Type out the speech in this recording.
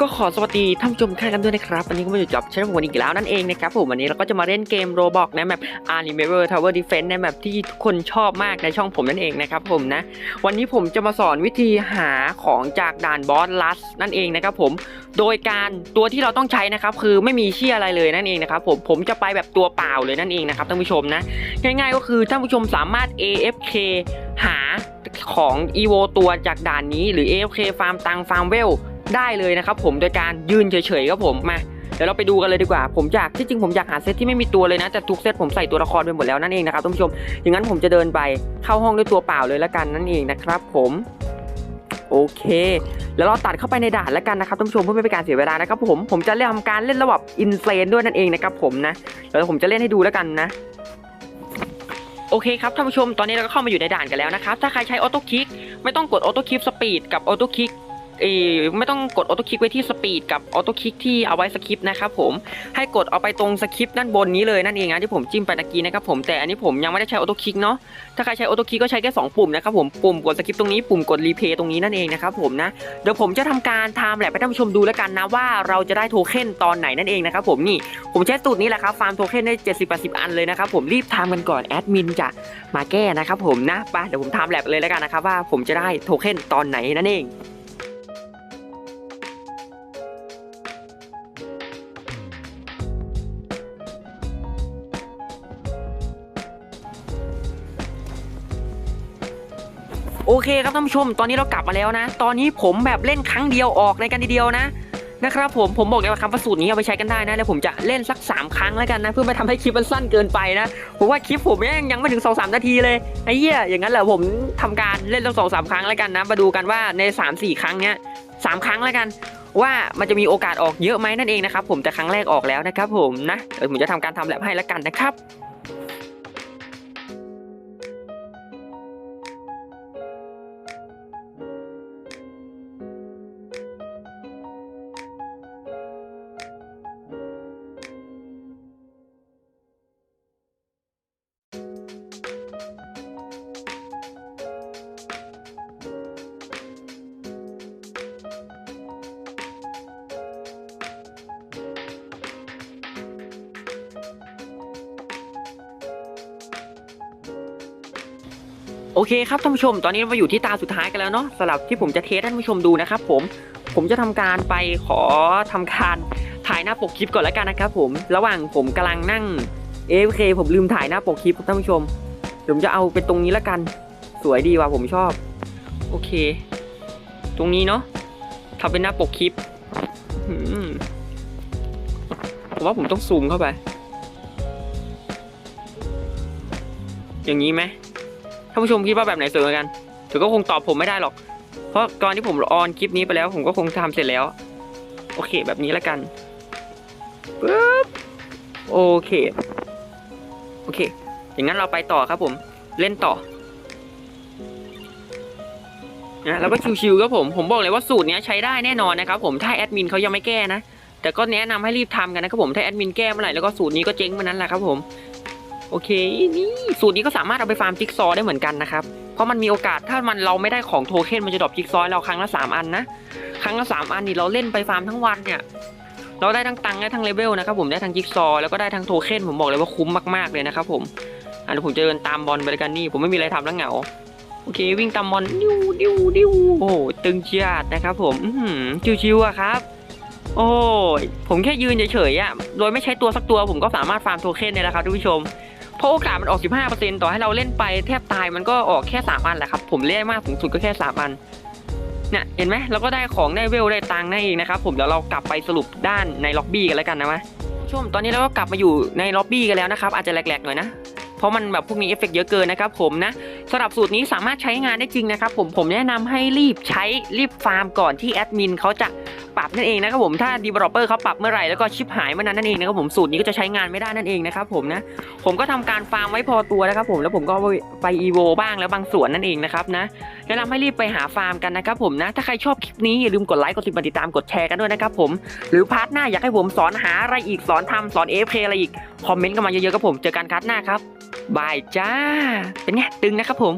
ก็ขอสวัสดีท่านผู้ชมทุกท่านกันด้วยนะครับวันนี้ก็มาอยู่กับช่องวันอีกแล้วนั่นเองนะครับผมวันนี้เราก็จะมาเล่นเกมโรบอกในแมป Animal Tower Defense ในแมปที่ทุกคนชอบมากในช่องผมนั่นเองนะครับผมนะ วันนี้ผมจะมาสอนวิธีหาของจากด่านบอสลัสนั่นเองนะครับผมโดยการตัวที่เราต้องใช้นะครับคือไม่มีเชี่ยอะไรเลยนั่นเองนะครับผมผมจะไปแบบตัวเปล่าเลยนั่นเองนะครับท่านผู้ชมนะง่ายๆก็คือท่านผู้ชมสามารถ AFK หาของ EVO ตัวจากด่านนี้หรือ AFK ฟาร์มตังฟาร์มเวล ได้เลยนะครับผมโดยการยืนเฉยๆครับผมมาเดี๋ยวเราไปดูกันเลยดีกว่า ผมอยากที่จริงผมอยากหาเซตที่ไม่มีตัวเลยนะ แต่ทุกเซตผมใส่ตัวละครไปหมดแล้วนั่นเองนะครับท่านผู้ชม อย่างนั้นผมจะเดินไปเข้าห้องด้วยตัวเปล่าเลยละกันนั่นเองนะครับผมโอเค แล้วเราตัดเข้าไปในด่านแล้วกันนะครับท่านผู้ชมเพื่อไม่เป็นการเสียเวลานะครับผม ผมจะเล่นทำการเล่นระบบอินเซนด้วยนั่นเองนะครับผมนะ แล้วผมจะเล่นให้ดูแล้วกันนะโอเคครับท่านผู้ชมตอนนี้เราก็เข้ามาอยู่ในด่านกันแล้วนะครับถ้าใครใช้ออโต้คลิกไม่ต้องกดออโต้คลิกสปีดกับออโต้คลิก เอไม่ต้องกดออโต้คลิกไว้ที่สปีดกับออโต้คลิกที่เอาไว้สคริปต์นะครับผมให้กดเอาไปตรงสคริปต์ด้านบนนี้เลยนั่นเองนะที่ผมจิ้มไปตะกี้นะครับผมแต่อันนี้ผมยังไม่ได้ใช้ออโต้คลิกเนาะถ้าใครใช้ออโต้คลิกก็ใช้แค่สองปุ่มนะครับผมปุ่มกดสคริปต์ตรงนี้ปุ่มกดรีเพย์ตรงนี้นั่นเองนะครับผมนะเดี๋ยวผมจะทำการทม์แลปให้ท่านผู้ชมดูแล้วกันนะว่าเราจะได้โทเค็นตอนไหนนั่นเองนะครับผมนี่ผมใช้สูตรนี้แหละครับฟาร์มโทเค็นได้ 70-80 อันเลยนะครับผมรีบทำกันก่อนแอดมินจะมาแก้นะครับผมนะไปเดี๋ยวผมทม์แลปเลยแล้วกันนะครับว่าผมจะได้โทเค็นตอนไหนนั่นเอง โอเคครับท่านผู้ชมตอนนี้เรากลับมาแล้วนะ ตอนนี้ผมแบบเล่นครั้งเดียวออกในกันทีเดียวนะนะครับผมผมบอกเลยว่าคำว่าสูตรนี้เอาไปใช้กันได้นะแล้วผมจะเล่นสัก 3 ครั้งแล้วกันนะ เพื่อไม่ทำให้คลิปมันสั้นเกินไปนะผมว่าคลิปผมยังยังไม่ถึง2อสนาทีเลยไอ้เหี้ยอย่างนั้นแหละผมทำการเล่นตั้งสองสามครั้งแล้วกันนะมาดูกันว่าใน 3 4 ครั้งเนี้ยสามครั้งแล้วกัน ว่ามันจะมีโอกาสออกเยอะไหมนั่นเองนะครับผมแต่ครั้งแรกออกแล้วนะครับผมนะเดี๋ยวผมจะทำการทำแลบให้แล้วกันนะครับ โอเคครับท่านผู้ชม ตอนนี้เรามาอยู่ที่ตาสุดท้ายกันแล้วเนาะสำหรับที่ผมจะเทสท่านผู้ชมดูนะครับผมผมจะทำการไปขอทำการถ่ายหน้าปกคลิปก่อนแล้วกันนะครับผมระหว่างผมกำลังนั่ง AFK ผมลืมถ่ายหน้าปกคลิปครับท่านผู้ชมผมจะเอาเป็นตรงนี้แล้วกัน สวยดีว่ะผมชอบ โอเค ตรงนี้เนาะทำเป็นหน้าปกคลิปผมว่าผมต้องซูมเข้าไป อย่างนี้ไหมานผู้ชมคิดว่าแบบไหนสวยกว่ากันถือก็คงตอบผมไม่ได้หรอก เพราะก่อนที่ผมออนคลิปนี้ไปแล้ว ผมก็คงทำเสร็จแล้ว โอเค แบบนี้แล้วกันปึ๊บโอเค โอเค อย่างนั้นเราไปต่อครับผม เล่นต่อนะแล้วก็ชิวๆครับผม ผมบอกเลยว่าสูตรนี้ใช้ได้แน่นอนนะครับผมถ้าแอดมินเขายังไม่แก้นะ แต่ก็แนะนำให้รีบทำกันนะครับผม ถ้าแอดมินแก้เมื่อไหร่แล้วก็สูตรนี้ก็เจ๊งเมื่อนั้นแหละครับผม โอเคนี่สูตรนี้ก็สามารถเอาไปฟาร์มจิ๊กซอได้เหมือนกันนะครับ เพราะมันมีโอกาสถ้ามันเราไม่ได้ของโทเค็นมันจะดรอปจิ๊กซอเราครั้งละ3อันนะครั้งละ3อันนี่เราเล่นไปฟาร์มทั้งวันเนี่ยเราได้ทั้งตังค์ได้ทั้งเลเวลนะครับผมได้ทั้งจิ๊กซอแล้วก็ได้ทั้งโทเค็นผมบอกเลยว่าคุ้มมากๆเลยนะครับผมอะเดี๋ยวผมจะเดินตามบอลไปเลยกันนี่ผมไม่มีอะไรทำแล้วเหงาโอเค วิ่งตามบอลดิวดิวดิวโอ้ตึงเชียดนะครับผมอื้อหือชิวๆอะครับโอ้ยผมแค่ยืนเฉยๆอะโดยไม่ใช้ตัวสักตัวผมก็สามารถฟาร์มโทเค็นได้แล้วครับท่านผู้ชม เพราะโอกาสมันออก 15%ต่อให้เราเล่นไปแทบตายมันก็ออกแค่3อันแหละครับ ผมเล่นมากสูงสุดก็แค่3อันเนี่ยเห็นไหมเราก็ได้ของได้เวลได้ตังค์ได้เองนะครับผมเดี๋ยวเรากลับไปสรุปด้านในล็อบบี้กันแล้วกันนะมะชมตอนนี้เราก็กลับมาอยู่ในล็อบบี้กันแล้วนะครับอาจจะแหลกๆหน่อยนะเพราะมันแบบพวกนี้เอฟเฟกต์เยอะเกินนะครับผมนะสำหรับสูตรนี้สามารถใช้งานได้จริงนะครับผมผมแนะนำให้รีบใช้รีบฟาร์มก่อนที่แอดมินเขาจะ ปรับนั่นเองนะครับผมถ้า developer เขาปรับเมื่อไหร่แล้วก็ชิปหายเมื่อนั้นนั่นเองนะครับผมสูตรนี้ก็จะใช้งานไม่ได้นั่นเองนะครับผมนะผมก็ทำการฟาร์มไว้พอตัวนะครับผมแล้วผมก็ไปอีโวบ้างแล้วบางส่วนนั่นเองนะครับนะแนะนำให้รีบไปหาฟาร์มกันนะครับผมนะถ้าใครชอบคลิปนี้อย่าลืมกดไลค์กดติดตามกดแชร์กันด้วยนะครับผมหรือพาร์ทหน้าอยากให้ผมสอนหาอะไรอีกสอนทำสอนเอฟอะไรอีกคอมเมนต์กันมาเยอะๆครับผมเจอกันคัดหน้าครับบายจ้าเป็นไงตึงนะครับผม